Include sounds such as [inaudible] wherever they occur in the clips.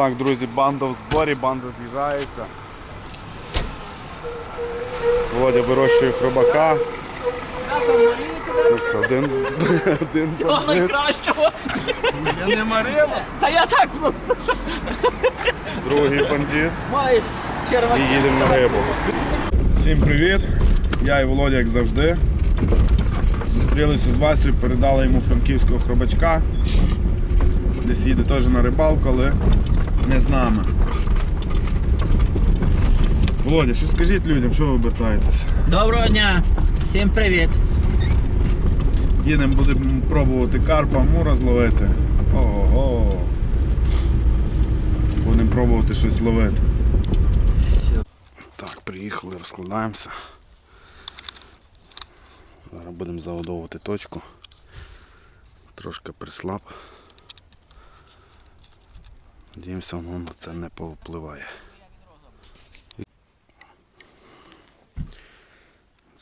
Так, друзі, банда в зборі, банда з'їжджається. Володя вирощує хробака. Ось один, [laughs] один Всього бандит. найкращого. Я не Марила. Та я так ну, Другий бандит. маєш І їдемо на рибу. Всім привіт! Я і Володя, як завжди. Зустрілися з Васею, передали йому франківського хробачка. Десь їде теж на рибалку, але не з нами. Володя, що скажіть людям, що ви обертаєтеся? Доброго дня. Всім привіт. Їдемо, будемо пробувати карпа, мура зловити. Ого. Будемо пробувати щось ловити. Так, приїхали, розкладаємося. Зараз будемо заводовувати точку. Трошки прислаб. Надіємося, воно на це не повпливає.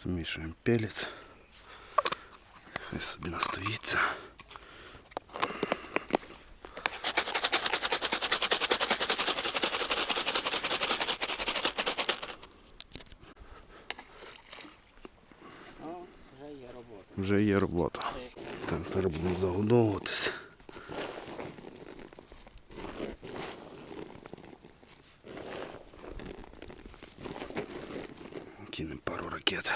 Замішуємо пелець. Хай собі настоїться. Вже є робота. Вже є робота. Так, зараз будемо загодовуватися. Кинемо пару ракет.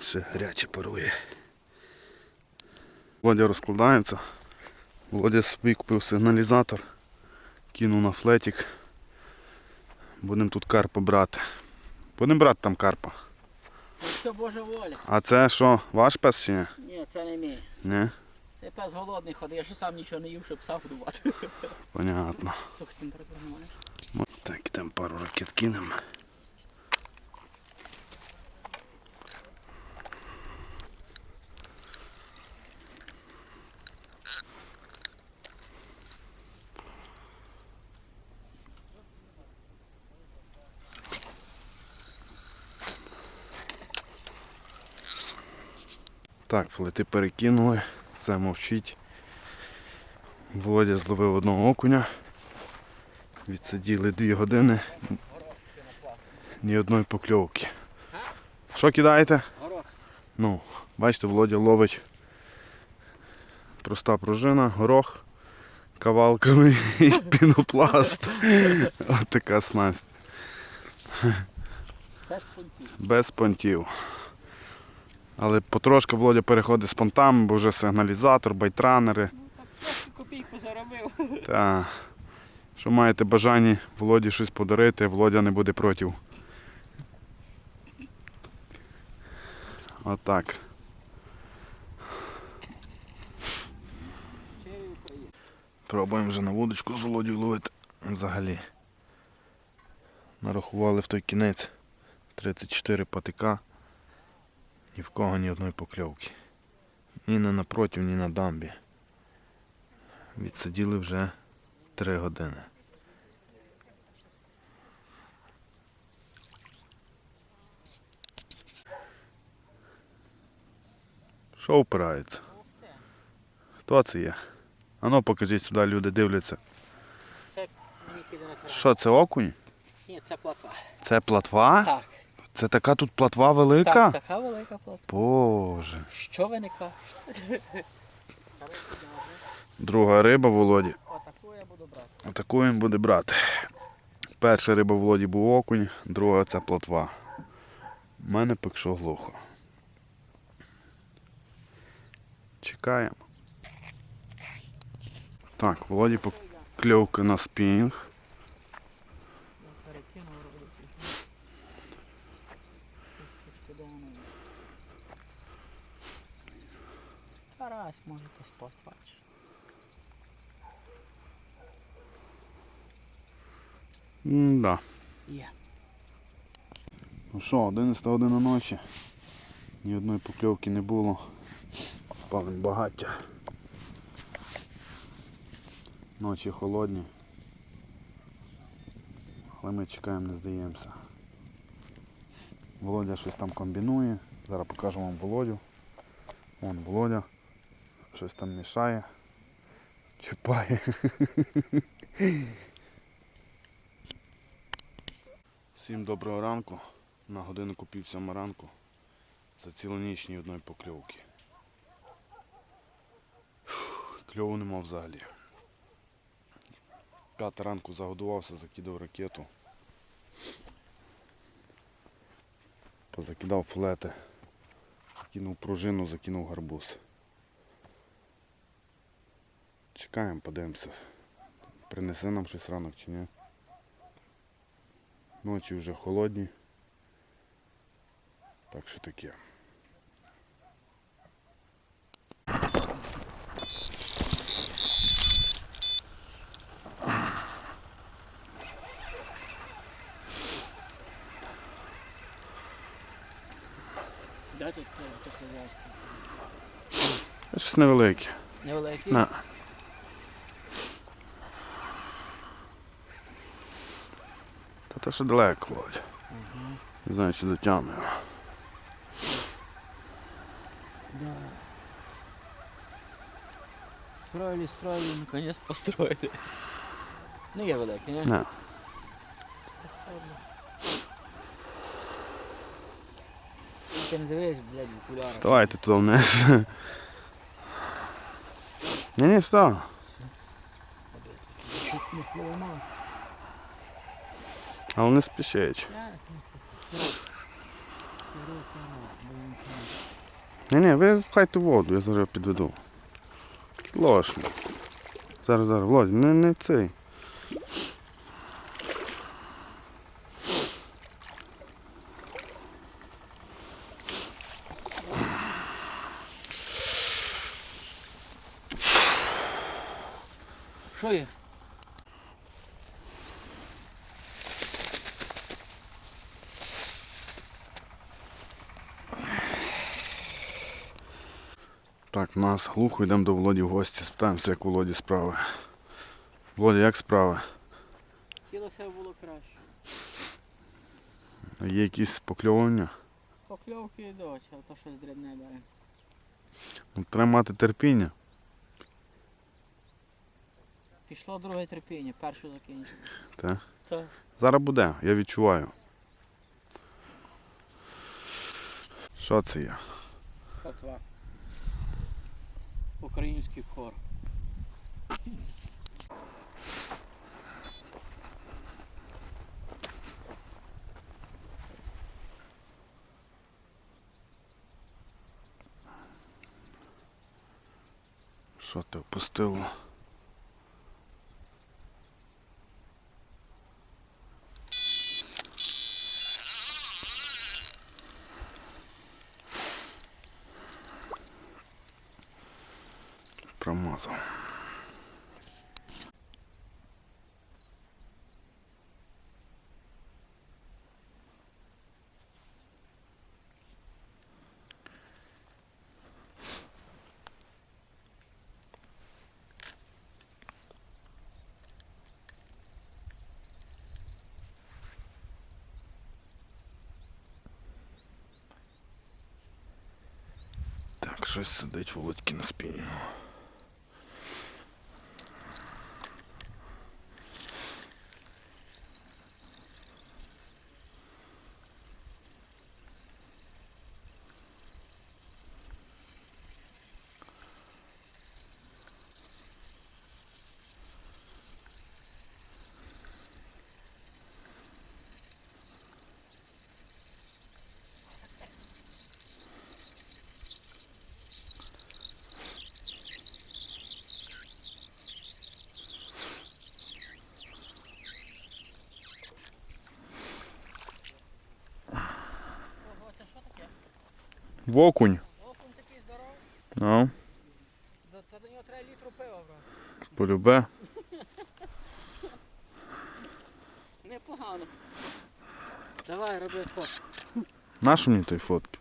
Ще гаряче парує. Володя розкладається. Володя собі купив сигналізатор. Кинув на флетик. Будемо тут карпа брати. Будемо брати там карпа. Все Божа воля. А це що, ваш пес чи ні? Ні, це не мій. Ні? Цей пес голодний ходить, я ще сам нічого не їв, щоб пса годувати. Понятно. Слухай, ти. От Так, ідемо пару ракет кинемо. Так, флети перекинули, все мовчить. Володя зловив одного окуня. Відсиділи дві години. Ні одної покльовки. Що кидаєте? Горох. Ну, бачите, Володя ловить проста пружина, горох кавалками і пінопласт. Ось така снасть. Пес пунктів. Без понтів. Але потрошки Володя переходить з понтами, бо вже сигналізатор, байтранери. Ну Трошки копійку заробив. [laughs] Та, що маєте бажання Володі щось подарити, Володя не буде проти. Отак. Пробуємо вже на вудочку з Володю ловити взагалі. Нарахували в той кінець 34 патика. Ні в кого ні одної покльовки. Ні на напротив, ні на дамбі. Відсиділи вже 3 години. Що впирається? Хто це є? Ану покажіть сюди, люди дивляться. Це. Що це окунь? Ні, це платва. Це платва? Так. Це така тут платва велика? Так, така велика платва. Боже. Що ви не кажете? Друга риба Володі. Отаку я буду брати. Таку він буде брати. Перша риба в Володі був окунь, друга це плотва. У мене поки що глухо. Чекаємо. Так, Володі покльовки на спінг. Перекинув робити. Щось туди воно. Карась, може поспот, бачиш. М-да. Є. Ну що, 11 година ночі. Ні одної покльовки не було. Палим багаття. Ночі холодні. Але ми чекаємо, не здаємося. Володя щось там комбінує. Зараз покажу вам Володю. Вон Володя. Щось там мішає. чіпає. [laughs] Всім доброго ранку. На годинку пів сьома ранку. За цілу ніч ні одної покльовки. Кльову нема взагалі. П'ята ранку загодувався, закидав ракету. Позакидав флети. Закинув пружину, закинув гарбуз. Чекаємо, подивимося. Принесе нам щось ранок чи ні. Ночі вже холодні. Так що таке. Де тут е, хазяйство? Це щось невелике. Невеликий? На. Та то що далеко, Володя. Не знаю, чи дотягне. Да. Строили, строили, наконец построили. Не є великий, не? Не. Ти не дивись, блядь, окуляри. Вставайте туди вниз. Ні, ні, встав. Чуть не поламав. Але не спішають. Ні, ні, ви пхайте воду, я зараз підведу. Лошно. Зараз, зараз, Володь, не, не цей. Що є? Так, нас глухо, йдемо до Володі в гості, спитаємося, як у Володі справи. Володя, як справи? Хотілося б було краще. Є якісь покльовування? Покльовки йдуть, а то щось дрібне бере. Ну, треба мати терпіння. Пішло друге терпіння, перше закінчив. Та? Так. Зараз буде, я відчуваю. Що це є? Котва. Український хор. Що ти опустило? Промазав. Щось сидить Володьки на спині. Вокунь. Окунь такий здоровий. Ну, Та та до нього треба літру пива, брат. полюбе. Непогано. Давай, роби фото. Нащо мені той фотки?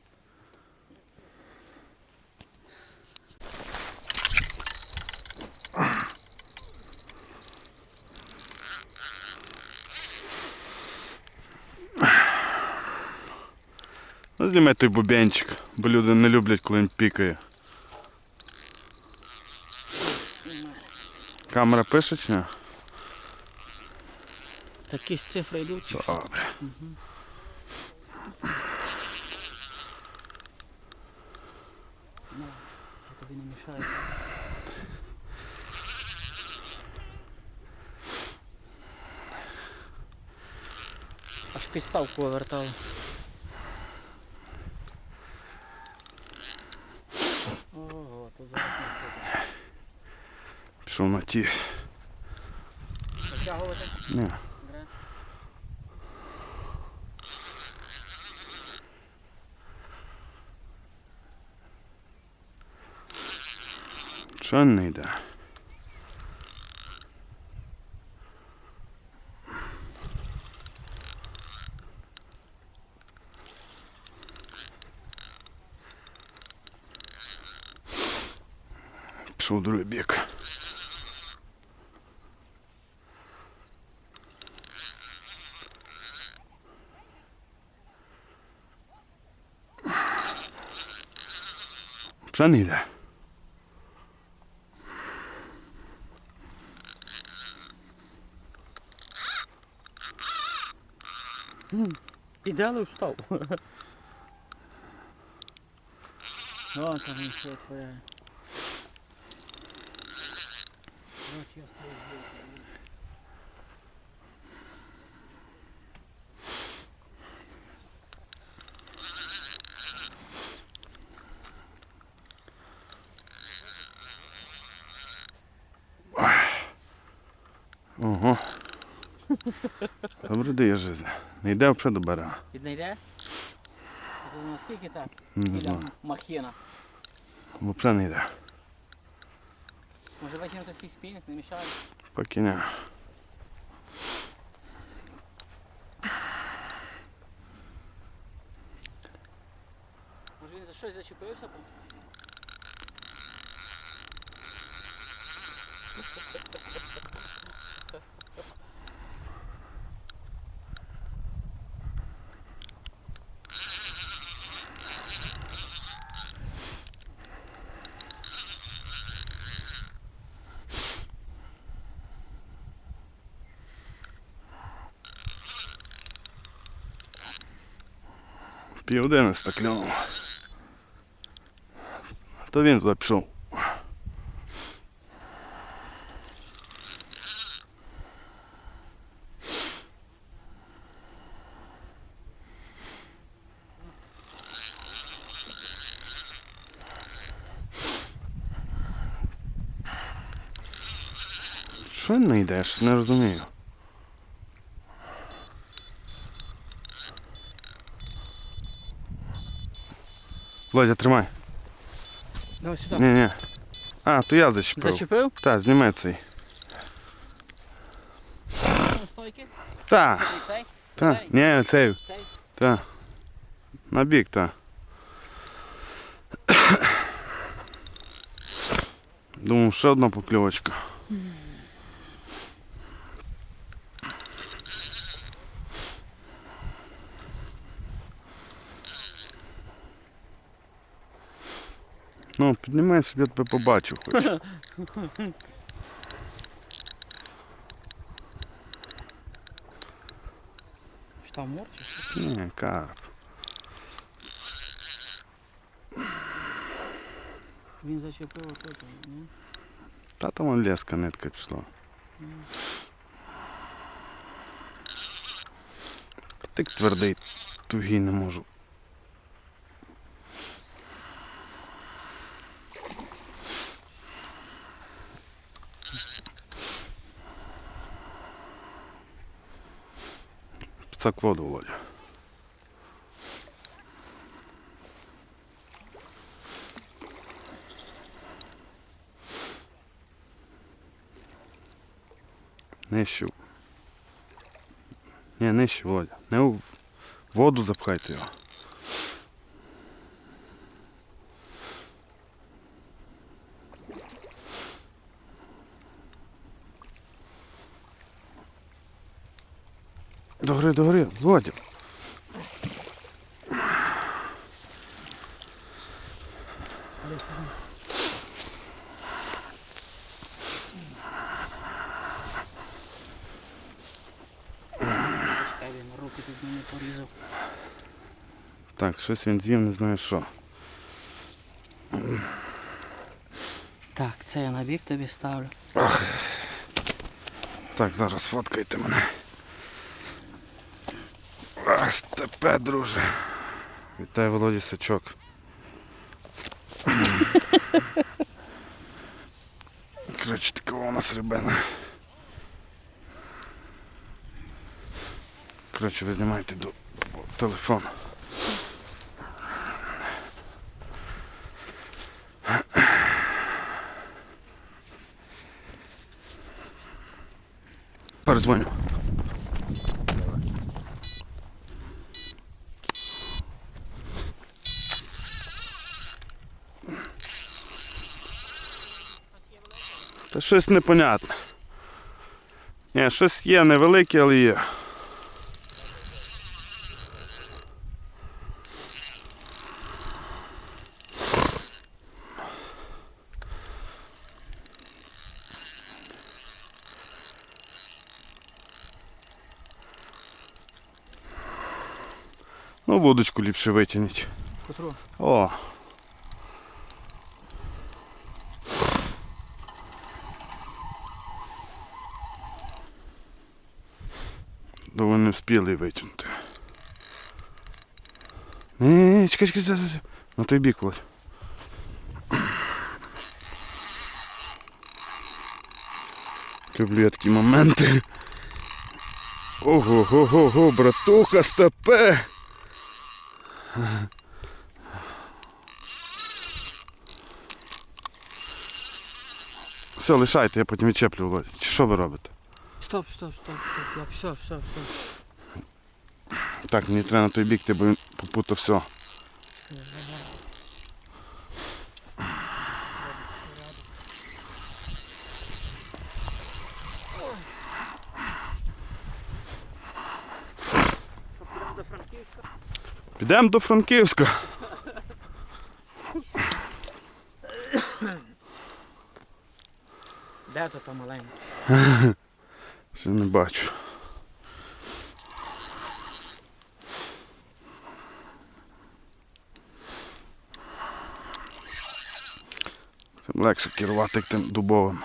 Зніми той бубенчик, бо люди не люблять, коли він пікає. Камера пише чи ні? Такі ж цифри йдуть. Добре. Не мішаю. Аж підставку повертав. Пішов на ті. Затягувати? Ні. Гре? Що не йде? Пішов в другий бік. Що не йде? Ідеально встав. О, там він все творяє. От я стою збоку. Ого. Добре дає жизнь. Не йде взагалі до берега. Від не йде? Це наскільки так? Не знаю. махіна. Взагалі не йде. Може витягнути свій спільник, не мішає? Поки ні. Може він за щось зачепився? Бо? Пів одинадцята клюнув. То він туди пішов. Що не йдеш? Не розумію. то я зачепив. Зачепив? Так, знімай цей. Ну, стойки. Так, І цей? так. Цей? Ні, цей. Цей? Так. На бік, так. Думав, ще одна покльовочка. Ну, піднімайся, щоб я тебе побачив хоч. [laughs] Там мор чи? Ні, карп. Він зачепив отут, ні? Та там вон леска нитка пішла. Тик твердий, тугий не можу. Воду, Володя. Нижче. Ні, нищу, Володя. Не у воду запхайте його. До гри, до гри, Владик. Руки тут мені порізав. Так, щось він з'їв, не знаю що. Так, це я на бік тобі ставлю. Ах. Так, зараз фоткайте мене. Ах, степе, друже. Вітаю, Володі Сачок. Коротше, такого у нас рибина. Коротше, ви знімаєте до телефон. Перезвоню. Та щось непонятне. Ні, щось є невелике, але є. Ну, водочку ліпше витягніть. Котру? О. Да ви не встигли витягнути. Ні, чекай, чекай, чекай, чекай. На той бік, Володь. Люблю я такі моменти. Ого, го, го, го, братуха, стопе. Все, лишайте, я потім відчеплю, Володя. Чи що ви робите? Стоп, стоп, стоп, стоп. Я все, все, все. Так, мені треба на той бік, ти бо він попутав все. Підемо до Франківська. Де то там маленький? Ще не бачу. Легше керувати тим дубовим.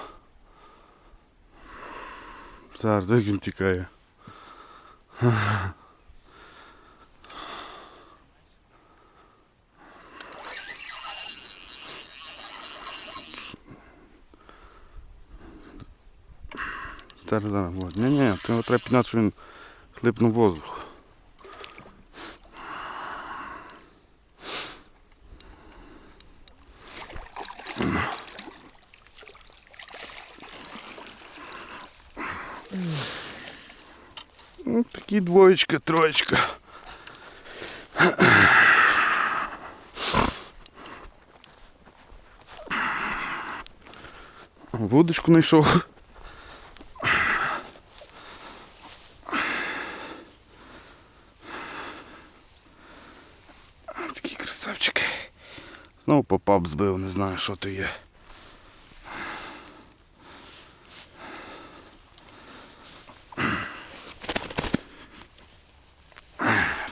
Зараз, як він тікає. Зараз, зараз, вот. Ні, ні, то треба підняти, щоб він хлипнув воздух. Ну, такі двоєчка, троєчка. Вудочку знайшов. Такий красавчик. Знову попап збив, не знаю, що то є.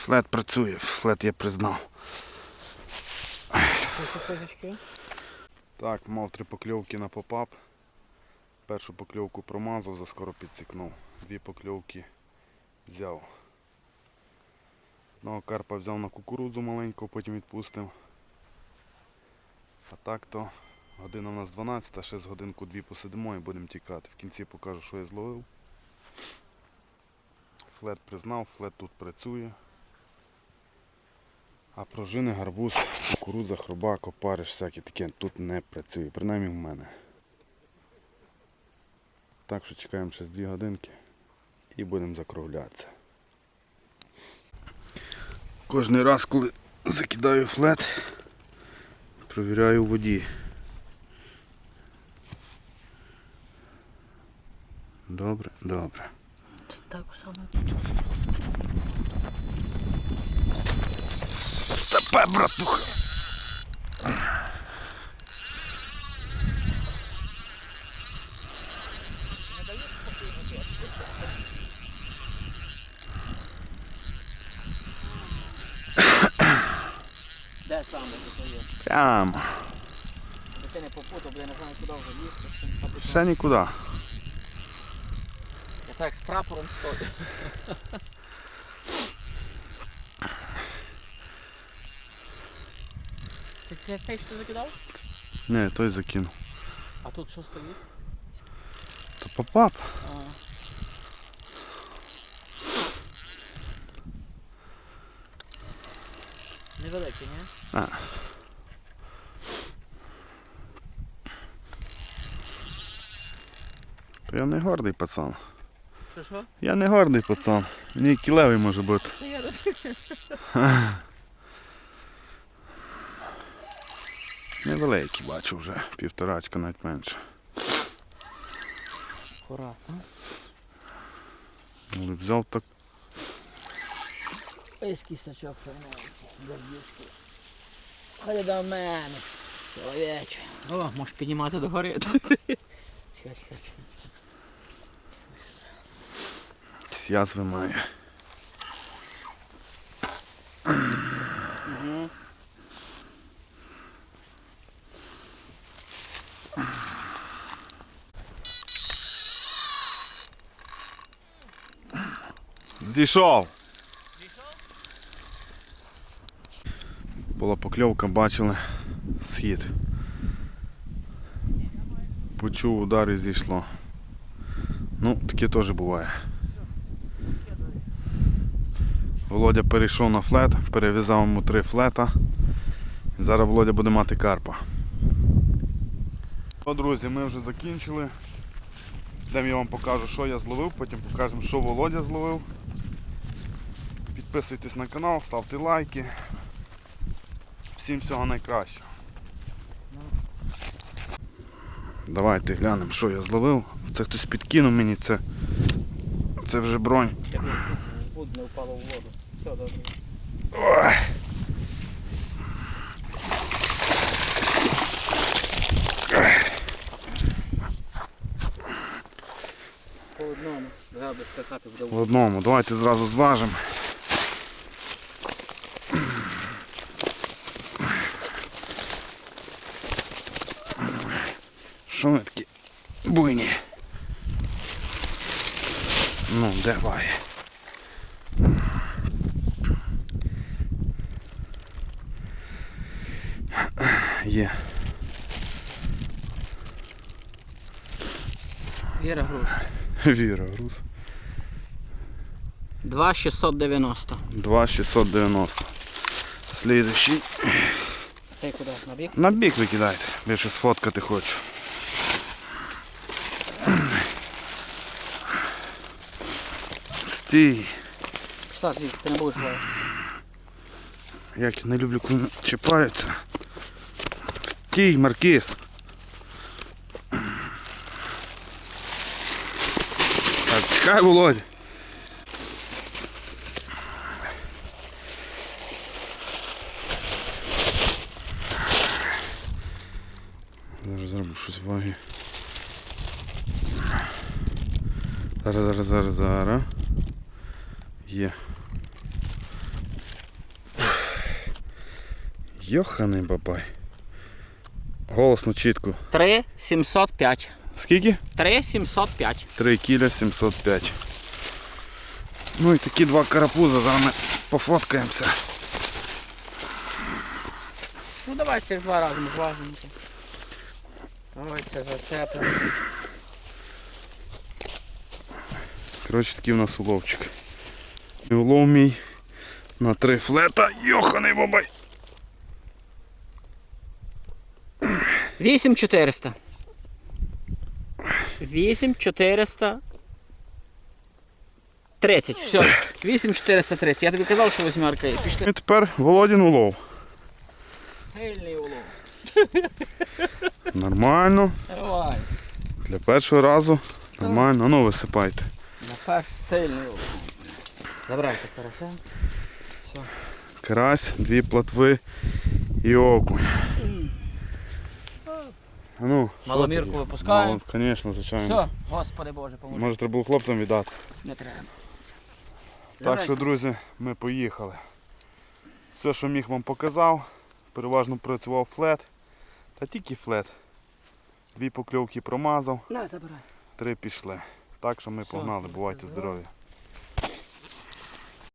Флет працює, флет я признав. Так, мав три покльовки на попап. Першу покльовку промазав, заскоро підсікнув. Дві покльовки взяв. Одного карпа взяв на кукурудзу маленьку, потім відпустив. А так то година у нас 12, а ще з годинку дві посидимо і будемо тікати. В кінці покажу, що я зловив. Флет признав, флет тут працює. А пружини, гарбуз, кукурудза, хробак, опариш, всяке таке тут не працює, принаймні в мене. Так що чекаємо ще з 2 годинки і будемо закруглятися. Кожний раз, коли закидаю флет, провіряю воді. Добре, добре. Так само. Стопе, братуха. Де саме це є? Прямо. Ти не попутав, бо я не знаю, куди вже їхати. Ще нікуди. Я так з прапором стою. Ти це фейс ти закидав? Не, той закинув. А тут що стоїть? То попап. А. Невеликий, ні? А. То я не гордий пацан. Що що? Я не гордий пацан. Мені кілевий може бути. [laughs] Невеликий бачу вже, півторачка навіть менше. Акуратно. Але Взяв так. Ось кісточок. Для. Ходи до мене. Чоловіче. О, можеш піднімати до гори. [laughs] Язви має. Угу. Зійшов. Була покльовка, бачили схід. Почув удар і зійшло. Ну, таке теж буває. Володя перейшов на флет, перев'язав йому три флета. Зараз Володя буде мати карпа. О, друзі, ми вже закінчили. Йдемо я вам покажу, що я зловив, потім покажемо, що Володя зловив. Підписуйтесь на канал, ставте лайки. Всім всього найкращого. Давайте глянемо, що я зловив. Це хтось підкинув мені, це, це вже бронь. Щоб не впало в воду. Все, добре. Ой. По одному. Треба скакати в В одному. Давайте зразу зважимо. Що вони такі буйні? Ну. Є. Віра груз. Віра, груз. 2,690. 2,690. Слідуючий. Цей куди? На бік? На бік викидайте, більше сфоткати хочу. Стій. Пішла звідси, ти не будеш ловити. Як я не люблю, коли чіпаються. Стій, Маркіз. Так, чекай, Володя. Зараз зроблю щось ваги. Зараз, зараз, зараз, зараз. Є. Йоханий бабай. Голосно чітко. 3,705. Скільки? 3,705. 3 кіля 705. Ну і такі два карапуза, зараз ми пофоткаємося. Ну давай цих два рази ми зважимо. Ой, це зацепимо. Коротше, такий у нас уловчик. І улов мій на три флета. Йоханий бабай. 8400. 8400. 30, все. 8430. Я тобі казав, що восьмерка є. Пішли. І тепер Володін улов. Сильний улов. Нормально. Давай. Для першого разу. Нормально. Ну висипайте. На перш сильний улов. Забирайте карася. Карась, дві платви і окунь. А ну, Маломірку випускаємо. Мало, Звісно, звичайно. Все, господи Боже, поможи. Може треба було хлопцям віддати. Не треба. Так що, друзі, ми поїхали. Все, що міг вам показав. Переважно працював флет. Та тільки флет. Дві покльовки промазав, На, забирай. три пішли. Так що ми Все, погнали, бувайте здорові.